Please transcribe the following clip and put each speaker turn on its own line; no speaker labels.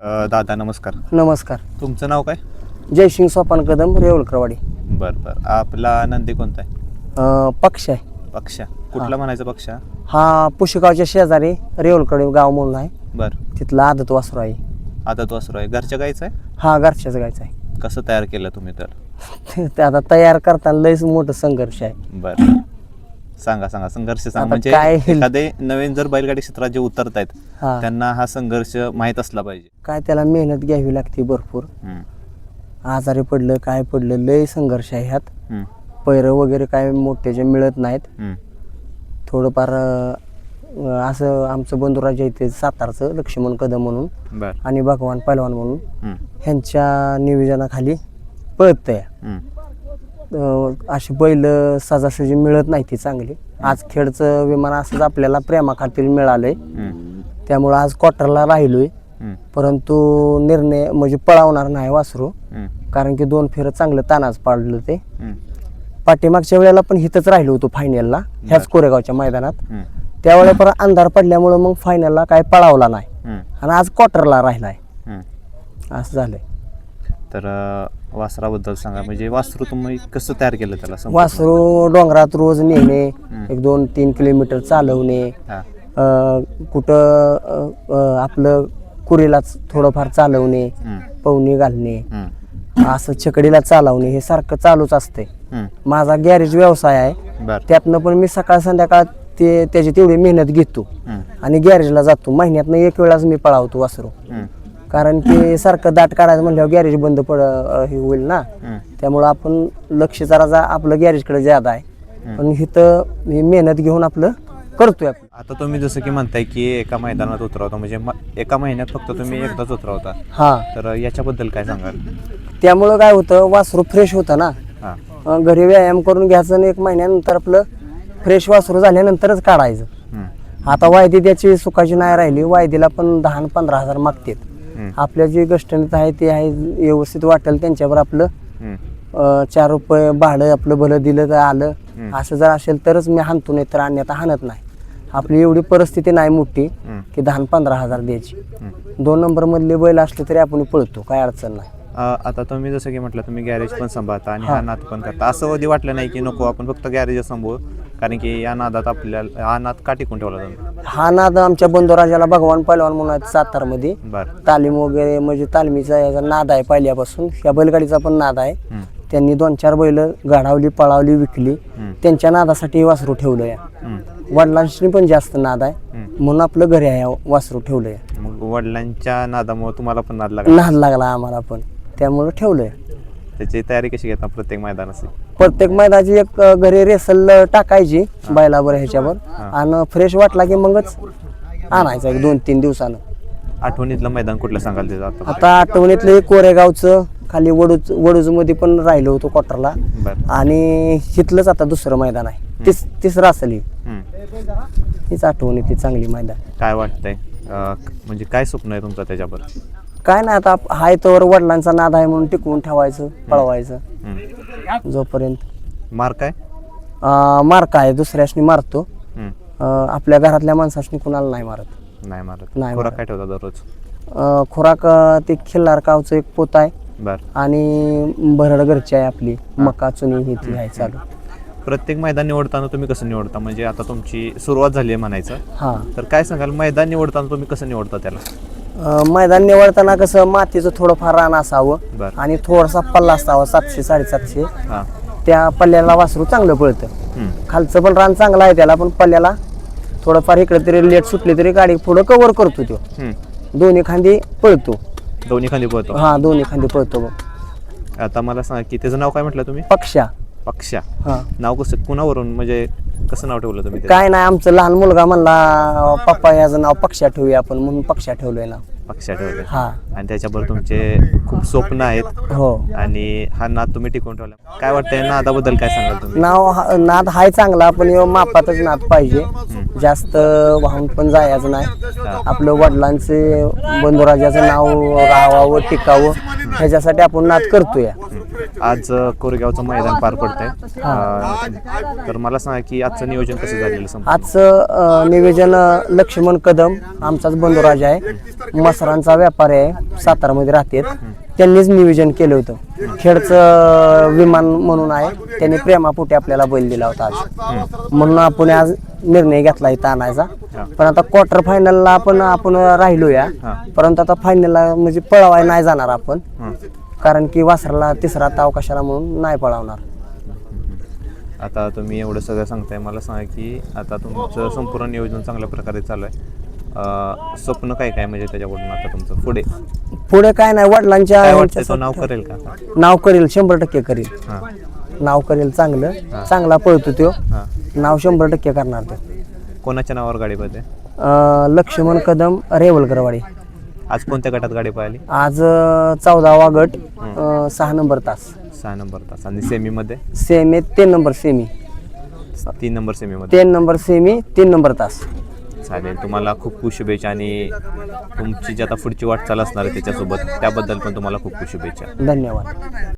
अ, दादा नमस्कार.
नमस्कार.
तुमचं नाव काय?
जयसिंग सोपान कदम रेवलकरवाडी
बरं बरं. आपला नंदी कोणता आहे?
अं, पक्ष आहे.
पक्षा. कुठला म्हणायचा पक्षा?
हा पुशेगावच्या शेजारी रेवलकडे गाव म्हणून आहे.
बरं.
तिथला आदत वासरू आहे.
आता तो वासरू आहे. घरच्या गाईचं आहे?
हा घरच्याच गायचा आहे.
कसं तयार केलं तुम्ही तर?
ते आता तयार करताना लयच मोठं संघर्ष आहे.
बरं. सांगा सांगा. संघर्ष सांगा.
आता
म्हणजे
काय-
एखादे नवीन जर बैलगाडी क्षेत्रात जे उतरत आहेत
हा.
त्यांना हा संघर्ष माहीत असला पाहिजे.
काय त्याला मेहनत घ्यावी लागते भरपूर.
हम्म,
आजारी पडलं काय पडलं लय संघर्ष आहे ह्यात.
हम्म,
पैरं वगैरे काय मोठे मिळत नाहीत.
हम्म.
थोडंफार अं, असं आमचं बंधुराज इथे सातारचं लक्ष्मण कदम म्हणून
बरं.
आणि भगवान पैलवान म्हणून.
हम्म,
ह्यांच्या नियोजनाखाली
हम्म,
अं, अशी बैल सजासजी मिळत नाही ती चांगली. आज खेडचं विमान असंच आपल्याला प्रेमाखातीर मिळालंय. त्यामुळं आज क्वार्टरला राहिलोय. परंतु निर्णय म्हणजे पळावणार नाही वासरू. कारण की दोन फेरं चांगलं तानाच पाडलं ते. पाठीमागच्या वेळेला पण हिथंच राहिलो होतो फायनलला ह्याच कोरेगावच्या मैदानात. त्यावेळेला पण अंधार पडल्यामुळं मग फायनलला काय पळावला नाही. आणि आज क्वार्टरला राहिलाय. असं झालंय.
तर वासराबद्दल सांगा. म्हणजे वासरू तुम्ही कसं तयार केलं त्याला संपूर्ण?
वासरू डोंगरात रोज नेणे एक दोन तीन किलोमीटर चालवणे.
हा.
अ, कुठं अ, अ, आपलं कुरीलाच थोडंफार चालवणे
हम्म,
पवनी घालणे
हम्म,
असं छकडीला चालवणे हे सारखं चालूच असते
हम्म.
माझा गॅरेज व्यवसाय आहे.
बरं.
त्यातनं पण मी सकाळ संध्याकाळ ते त्याची तेवढी मेहनत घेतो.
हम्म,
आणि गॅरेजला जातो. महिन्यातनं एक वेळाच मी पळावतो वासरू.
हम्म,
कारण की सारखं दाट काढायचं म्हणल्यावर गॅरेज बंद पड हे होईल ना. त्यामुळं आपण लक्ष जरा जा आपलं गॅरेजकडे ज्यादा आहे. पण इथं ही मेहनत घेऊन आपलं करतोय आपण.
आता तुम्ही जसं की म्हणताय की एका मैदानात उतरवता म्हणजे म- एका महिन्यात फक्त तुम्ही एकदाच उतरवता.
हां.
तर याच्याबद्दल काय सांगाल?
त्यामुळं काय होतं वासरू फ्रेश होतं ना.
हां.
अं, घरी व्यायाम करून घ्यायचं आणि एक महिन्यानंतर आपलं फ्रेश वासरू झाल्यानंतरच काढायचं.
हम्म,
आता वायदी त्याची सुखाची नाही राहिली वायदीला पण दहा आणि पंधरा हजार मागतात. आपल्या जे गष्टनीत आहे ते आहे व्यवस्थित वाटेल त्यांच्यावर आपलं. अं, चार रुपये भाडं आपलं भलं दिलं तर आलं. असं जर असेल तरच मी हाणतो नाही तर अन्यथा हाणत नाही. आपली एवढी परिस्थिती नाही मोठी की दहा पंधरा हजार द्यायची. दोन नंबर मधले बैल असले तरी आपण पळतो काय अडचण नाही.
आता तुम्ही जसं की म्हटलं तुम्ही गॅरेज पण सांभाळता आणि हा. नाद पण करता. असं कधी वाटलं नाही की नको आपण फक्त गॅरेज सांभाळू कारण की या नादात आपल्याला हा नाद का टिकून ठेवला तुम्ही
हा नाद आमच्या बंधुराजाला भगवान पैलवान म्हणून आहेत सातारमध्ये.
बरं.
तालीम वगैरे म्हणजे तालमीचा याचा नाद आहे पहिल्यापासून. या बैलगाडीचा पण नाद आहे.
हम्म,
त्यांनी दोन चार बैल गाढावली पळावली विकली.
हम्म,
त्यांच्या नादासाठी हे वासरू ठेवलं या
हम्म,
वडिलांशी पण जास्त नाद आहे.
हम्म.
म्हणून आपलं घरी आहे वासरू ठेवलंय.
मग वडिलांच्या नादामुळे तुम्हाला पण नाद लागला?
नाद लागला आम्हाला पण. त्यामुळं ठेवलंय.
त्याची तयारी कशी घेता प्रत्येक मैदानाची?
प्रत्येक मैदाची एक अ, घरी रेसल टाकायची बैलावर ह्याच्यावर. आणि फ्रेश वाटला की मगच आणायचा एक दोन तीन दिवसानं.
आठवणीतलं मैदान कुठलं सांगाल ते आता?
आता आठवणीतलं कोरेगावचं खाली वडूज वडूजमध्ये पण राहिलो होतो क्वार्टरला.
बरं.
आणि हिथलंच आता दुसरं मैदान आहे. तिस तिसरं असेल. ही.
हम्म.
हीच आठवण येते चांगली मैदान.
काय वाटतंय? अ, म्हणजे काय स्वप्न आहे तुमचं त्याच्यावर
काय नाही आता आप- हाय तोवर वडिलांचा नाद आहे म्हणून टिकवून ठेवायचं पळवायचं.
हम्म.
जोपर्यंत.
मार्क आहे
अं, मार्क आहे दुसऱ्याशनी मारतो.
हम्म.
अं, आपल्या घरातल्या माणसाशनी कुणाला नाही मारत.
नाही मारत.
नाही
खोराक
मारत.
काय ठेवता दररोज?
अं, खुराक अं, ते खिल्लार कावचं एक पोत आहे.
बर.
आणि भरड घरची आहे आपली. मका चुनी ही ती आहे चालू.
प्रत्येक मैदान निवडताना तुम्ही कसं निवडता? म्हणजे आता तुमची सुरुवात झाली आहे म्हणायचं.
हां.
तर काय सांगाल? मैदान निवडताना तुम्ही कसं निवडता त्याला?
अं, मैदान निवडताना कसं मातीचं थोडंफार रान असावं
बर.
आणि थोडासा पल्ला असावा सातशे साडेसातशे.
हां.
त्या पल्ल्याला वासरू चांगलं पळतं.
हम्म.
खालचं पण रान चांगलं आहे त्याला पण पल्ल्याला थोडंफार इकडे तरी लेट सुटली तरी गाडी पुढं कव्हर करतो तो.
हम्म.
दोन्ही खांदी पळतो.
दोन्ही खाली पळतो.
हा दोन्ही खांदी पळतो बघ
आता मला सांगा की त्याचं नाव काय म्हटलं तुम्ही?
पक्षा.
पक्षा.
हा.
नाव कसं कुणावरून म्हणजे कसं नाव ठेवलं तुम्ही त्याचं?
काय नाही आमचं लहान मुलगा म्हणला पप्पा याचं नाव पक्षा ठेवूया आपण म्हणून पक्षा ठेवलंय नाव
पक्षा ठेवलं
हा.
आणि त्याच्याबरोबर तुमचे खूप स्वप्न आहेत.
हो.
आणि हा नाद तुम्ही टिकवून ठेवला. काय वाटतंय नादाबद्दल काय सांगाल तुम्ही?
नाव हा- नाद हाय चांगला पण ह्यो मापातच नाद पाहिजे. जास्त वाहून पण जायचं नाही.
हा.
आपलं वडिलांचे बंधुराजाचं नाव राहावं टिकावं ह्याच्यासाठी आपण नाद करतोय.
आज अ, कोरेगावचं मैदान पार पडतंय. अ, तर मला सांगा की आजचं नियोजन कसं झालेलं?
आजचं अ, निवेदन अ, लक्ष्मण कदम आमचाच बंधुराजा आहे. मसरांचा व्यापारी आहे. सातारामध्ये राहते त्यांनीच नियोजन केलं होतं. खेडचं विमान म्हणून आहे. त्यांनी प्रेमापोटी आपल्याला बैल दिला होता आज. म्हणून आपण आज निर्णय घेतला इथं आणायचा. पण आता क्वार्टर फायनलला आपण आपण राहिलो या. परंतु आता फायनलला म्हणजे पळवाय नाही जाणार आपण.
हं.
कारण की वासराला तिसरा ताव कशाला म्हणून नाही पळवणार.
आता तुम्ही एवढं सगळं सांगताय मला सांगा की आता तुमचं संपूर्ण नियोजन चांगल्या प्रकारे चालू आहे अ, स्वप्न काय काय म्हणजे त्याच्याकडून आता तुमचं? पुढे?
पुढे काय नाही वडिलांच्या
काय वाटतं तो
ह्यांच्या-
नाव करेल का?
नाव करेल शंभर टक्के करेल.
हां.
नाव करेल चांगलं चांगला पळतो तो.
हां.
नाव शंभर टक्के करणार तो.
कोणाच्या नावावर गाडी पाहिजे
अं, लक्ष्मण कदम रेवलकरवाडी.
आज कोणत्या गटात गाडी पाहिली?
आज चौदावा गट अं, सहा नंबर तास.
सहा नंबर तास. आणि सेमीमध्ये
सेमी तीन नंबर सेमी
तीन नंबर सेमीमध्ये
तीन नंबर सेमी तीन नंबर तास.
चालेल. तुम्हाला खूप खूप शुभेच्छा आणि तुमची जी आता पुढची वाटचाल असणार आहे त्याच्यासोबत त्याबद्दल पण तुम्हाला खूप खूप शुभेच्छा.
धन्यवाद.